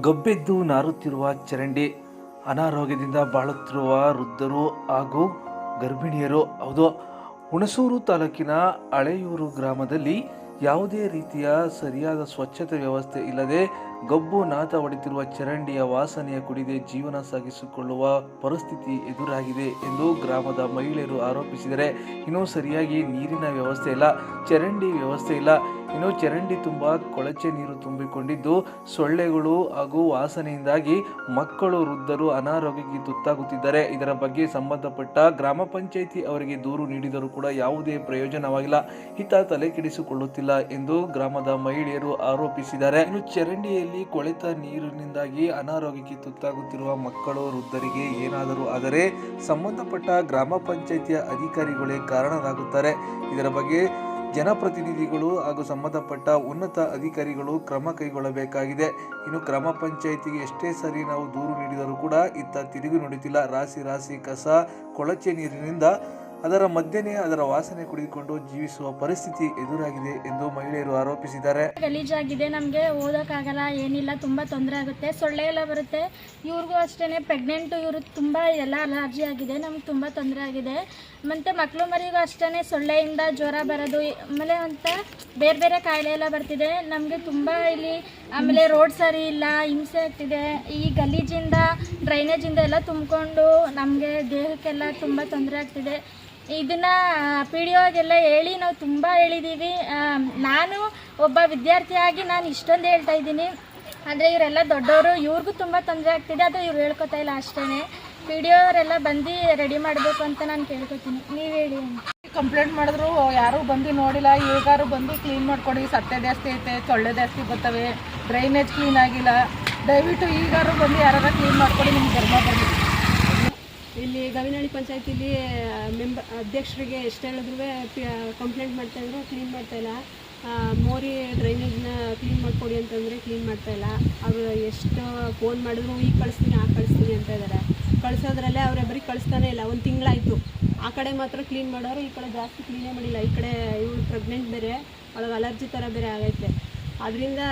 ಗಬ್ಬೆದ್ದು ನಾರುತ್ತಿರುವ ಚರಂಡಿ ಅನಾರೋಗ್ಯದಿಂದ ಬಾಳುತ್ತಿರುವ ವೃದ್ಧರು ಹಾಗೂ ಗರ್ಭಿಣಿಯರು ಹೌದು ಹುಣಸೂರು ತಾಲೂಕಿನ ಹಳೆಯೂರು ಗ್ರಾಮದಲ್ಲಿ ಯಾವುದೇ ರೀತಿಯ ಸರಿಯಾದ ಸ್ವಚ್ಛತೆ ವ್ಯವಸ್ಥೆ ಇಲ್ಲದೆ ಗಬ್ಬು ನಾತ ಹೊಡೆತಿರುವ ಚರಂಡಿಯ ವಾಸನೆಯ ಕುಡಿದೆ ಜೀವನ ಸಾಗಿಸಿಕೊಳ್ಳುವ ಪರಿಸ್ಥಿತಿ ಎದುರಾಗಿದೆ ಎಂದು ಗ್ರಾಮದ ಮಹಿಳೆಯರು ಆರೋಪಿಸಿದರೆ ಇನ್ನು ಸರಿಯಾಗಿ ನೀರಿನ ವ್ಯವಸ್ಥೆ ಇಲ್ಲ, ಚರಂಡಿ ವ್ಯವಸ್ಥೆ ಇಲ್ಲ. ಇನ್ನು ಚರಂಡಿ ತುಂಬ ಕೊಳಚೆ ನೀರು ತುಂಬಿಕೊಂಡಿದ್ದು ಸೊಳ್ಳೆಗಳು ಹಾಗೂ ವಾಸನೆಯಿಂದಾಗಿ ಮಕ್ಕಳು, ವೃದ್ಧರು ಅನಾರೋಗ್ಯಕ್ಕೆ ತುತ್ತಾಗುತ್ತಿದ್ದಾರೆ. ಇದರ ಬಗ್ಗೆ ಸಂಬಂಧಪಟ್ಟ ಗ್ರಾಮ ಪಂಚಾಯಿತಿ ಅವರಿಗೆ ದೂರು ನೀಡಿದರೂ ಕೂಡ ಯಾವುದೇ ಪ್ರಯೋಜನವಾಗಿಲ್ಲ. ಹಿತ ತಲೆ ಕೆಡಿಸಿಕೊಳ್ಳುತ್ತಿಲ್ಲ ಎಂದು ಗ್ರಾಮದ ಮಹಿಳೆಯರು ಆರೋಪಿಸಿದ್ದಾರೆ. ಇನ್ನು ಚರಂಡಿಯಲ್ಲಿ ಕೊಳೆತ ನೀರಿನಿಂದಾಗಿ ಅನಾರೋಗ್ಯಕ್ಕೆ ತುತ್ತಾಗುತ್ತಿರುವ ಮಕ್ಕಳು, ವೃದ್ಧರಿಗೆ ಏನಾದರೂ ಆದರೆ ಸಂಬಂಧಪಟ್ಟ ಗ್ರಾಮ ಪಂಚಾಯಿತಿಯ ಅಧಿಕಾರಿಗಳೇ ಕಾರಣರಾಗುತ್ತಾರೆ. ಇದರ ಬಗ್ಗೆ ಜನಪ್ರತಿನಿಧಿಗಳು ಹಾಗೂ ಸಂಬಂಧಪಟ್ಟ ಉನ್ನತ ಅಧಿಕಾರಿಗಳು ಕ್ರಮ ಕೈಗೊಳ್ಳಬೇಕಾಗಿದೆ. ಇನ್ನು ಗ್ರಾಮ ಪಂಚಾಯಿತಿಗೆ ಎಷ್ಟೇ ಸರಿ ನಾವು ದೂರು ನೀಡಿದರೂ ಕೂಡ ಇತ್ತ ತಿರುಗಿ ನೋಡುತ್ತಿಲ್ಲ. ರಾಶಿ ರಾಶಿ ಕಸ, ಕೊಳಚೆ ನೀರಿನಿಂದ ಅದರ ಮಧ್ಯೆನೇ, ಅದರ ವಾಸನೆ ಕುಡಿದುಕೊಂಡು ಜೀವಿಸುವ ಪರಿಸ್ಥಿತಿ ಎದುರಾಗಿದೆ ಎಂದು ಮಹಿಳೆಯರು ಆರೋಪಿಸಿದ್ದಾರೆ. ಗಲೀಜಾಗಿದೆ ನಮಗೆ ಓದೋಕ್ಕಾಗಲ್ಲ, ಏನಿಲ್ಲ, ತುಂಬ ತೊಂದರೆ ಆಗುತ್ತೆ, ಸೊಳ್ಳೆ ಎಲ್ಲ ಬರುತ್ತೆ. ಇವ್ರಿಗೂ ಅಷ್ಟೇ ಪ್ರೆಗ್ನೆಂಟು ಇವರು ತುಂಬ ಎಲ್ಲ ಅಲರ್ಜಿ ಆಗಿದೆ, ನಮ್ಗೆ ತುಂಬ ತೊಂದರೆ ಆಗಿದೆ. ಮತ್ತು ಮಕ್ಕಳು ಮರಿಗೂ ಅಷ್ಟೇ ಸೊಳ್ಳೆಯಿಂದ ಜ್ವರ ಬರೋದು, ಆಮೇಲೆ ಅಂತ ಬೇರೆ ಬೇರೆ ಕಾಯಿಲೆ ಎಲ್ಲ ಬರ್ತಿದೆ. ನಮಗೆ ತುಂಬ ಇಲ್ಲಿ ಆಮೇಲೆ ರೋಡ್ ಸರಿ ಇಲ್ಲ, ಹಿಂಸೆ ಆಗ್ತಿದೆ. ಈ ಗಲೀಜಿಂದ ಡ್ರೈನೇಜಿಂದ ಎಲ್ಲ ತುಂಬಿಕೊಂಡು ನಮಗೆ ದೇಹಕ್ಕೆಲ್ಲ ತುಂಬ ತೊಂದರೆ ಆಗ್ತಿದೆ. ಇದನ್ನ ಪಿ ಡಿ ಒಗೆಲ್ಲ ಹೇಳಿ ನಾವು ತುಂಬ ಹೇಳಿದ್ದೀವಿ ನಾನು ಒಬ್ಬ ವಿದ್ಯಾರ್ಥಿಯಾಗಿ ನಾನು ಇಷ್ಟೊಂದು ಹೇಳ್ತಾ ಇದ್ದೀನಿ. ಅಂದರೆ ಇವರೆಲ್ಲ ದೊಡ್ಡವರು, ಇವ್ರಿಗೂ ತುಂಬ ತೊಂದರೆ ಆಗ್ತಿದೆ. ಅದು ಇವ್ರು ಹೇಳ್ಕೊತಾ ಇಲ್ಲ ಅಷ್ಟೇ ಪಿ ಡಿ ಅವರೆಲ್ಲ ಬಂದು ರೆಡಿ ಮಾಡಬೇಕು ಅಂತ ನಾನು ಕೇಳ್ಕೊತೀನಿ. ನೀವು ಹೇಳಿ ಕಂಪ್ಲೇಂಟ್ ಮಾಡಿದ್ರು, ಯಾರೂ ಬಂದು ನೋಡಿಲ್ಲ. ಈಗಾರು ಬಂದು ಕ್ಲೀನ್ ಮಾಡ್ಕೊಡಿ. ಸತ್ತೆ ಜಾಸ್ತಿ ಐತೆ ಸೊಳ್ಳೆ ಜಾಸ್ತಿ ಬರ್ತವೆ. ಡ್ರೈನೇಜ್ ಕ್ಲೀನ್ ಆಗಿಲ್ಲ. ದಯವಿಟ್ಟು ಈಗಾರು ಬಂದು ಯಾರು ಕ್ಲೀನ್ ಮಾಡ್ಕೊಡಿ ನಿಮ್ಗೆ ಧರ್ಮ ಬರಲಿ. ಇಲ್ಲಿ ಗವಿನಹಳ್ಳಿ ಪಂಚಾಯತಿಲಿ ಮೆಂಬರ್ ಅಧ್ಯಕ್ಷರಿಗೆ ಎಷ್ಟು ಹೇಳಿದ್ರು ಕಂಪ್ಲೇಂಟ್ ಮಾಡ್ತಾಯಿದ್ರು ಕ್ಲೀನ್ ಮಾಡ್ತಾಯಿಲ್ಲ ಮೋರಿ ಡ್ರೈನೇಜ್ನ ಕ್ಲೀನ್ ಮಾಡಿಕೊಡಿ ಅಂತಂದರೆ ಕ್ಲೀನ್ ಮಾಡ್ತಾಯಿಲ್ಲ ಅವರು ಎಷ್ಟು ಫೋನ್ ಮಾಡಿದ್ರು ಈಗ ಕಳಿಸ್ತೀನಿ, ಆ ಕಳಿಸ್ತೀನಿ ಅಂತ ಇದ್ದಾರೆ ಕಳಿಸೋದ್ರಲ್ಲೇ ಅವ್ರು ಬರೀ ಕಳಿಸ್ತಾನೆ ಇಲ್ಲ. ಒಂದು ತಿಂಗಳಾಯಿತು. ಆ ಕಡೆ ಮಾತ್ರ ಕ್ಲೀನ್ ಮಾಡೋರು, ಈ ಕಡೆ ಜಾಸ್ತಿ ಕ್ಲೀನೇ ಮಾಡಿಲ್ಲ. ಈ ಕಡೆ ಇವಳು ಪ್ರೆಗ್ನೆಂಟ್ ಬೇರೆ, ಅವಳಿಗೆ ಅಲರ್ಜಿ ಥರ ಬೇರೆ ಆಗೈತೆ. ಅದರಿಂದ